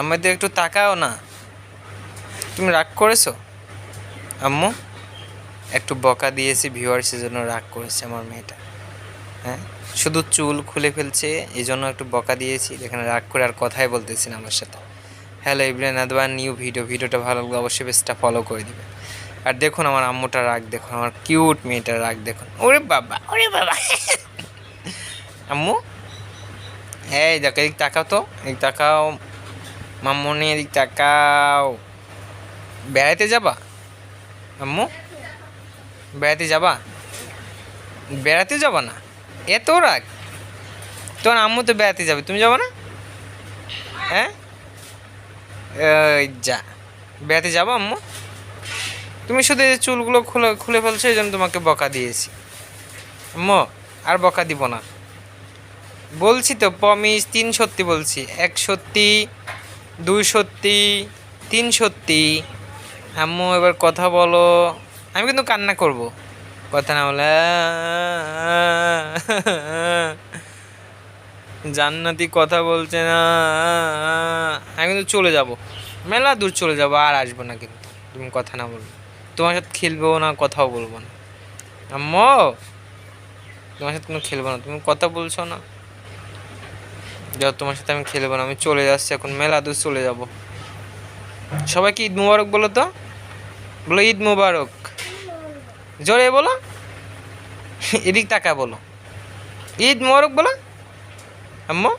আমাদের একটু তাকাও না। তুমি রাগ করেছ? আম্মু, একটু বকা দিয়েছি ভিউয়ার্সের জন্য রাগ করেছে আমার মেয়েটা। হ্যাঁ? শুধু চুল খুলে ফেলছে এই জন্য একটু বকা দিয়েছি এখানে রাগ করে আর কথাই বলতেছি না আমার সাথে। Hello Ibrahim Adwan new video ভিডিওটা ভালো লাগলে অবশ্যই পেজটা ফলো করে দিবে। আর দেখুন আমার আম্মুটা রাগ, দেখুন আমার কিউট মেয়েটার রাগ, দেখুন। ওরে বাবা ওরে বাবা। আম্মু? এই দেখো এদিক তাকাও তো এদিক তাকাও। মাম্মনি এদিক তাকাও। বেড়াইতে যাবা? আম্মু বেড়াতে যাবা? বেড়াতে যাবা না? এত রাগ। তোমার আম্মু তো বেড়াতে যাবে, তুমি যাব না? হ্যাঁ? যা বেড়াতে যাব আম্মু? তুমি শুধু এই চুলগুলো খুলে খুলে ফেলছো, এই জন্য তোমাকে বকা দিয়েছি। আম্মু, আর বকা দিব না। বলছি তো পমিস তিন সত্যি বলছি। এক সত্যি দুই সত্যি, তিন সত্যি। আম্মু, এবার কথা বলো। আমি কিন্তু কান্না করব। কথা না বলে জান্নাতি কথা বলছে না। আমি কিন্তু চলে যাব। মেলা দূর চলে যাব, আর আসব না কিন্তু। তুমি কথা না বলবে। তোমার সাথে খেলব না, কথাও বলব না। আম্মু, তোমার সাথে কোনো খেলব না। তুমি কথা বলছো না। যাও, তোমার সাথে আমি খেলব না, আমি চলে যাচ্ছি, এখন মেলা দূর চলে যাব। সবাইকে ঈদ মুবারক বলো তো? বলো ঈদ মুবারক। জোরে বলো। এদিক টাকা বলো। ঈদ মুবারক বলো। আম্মু।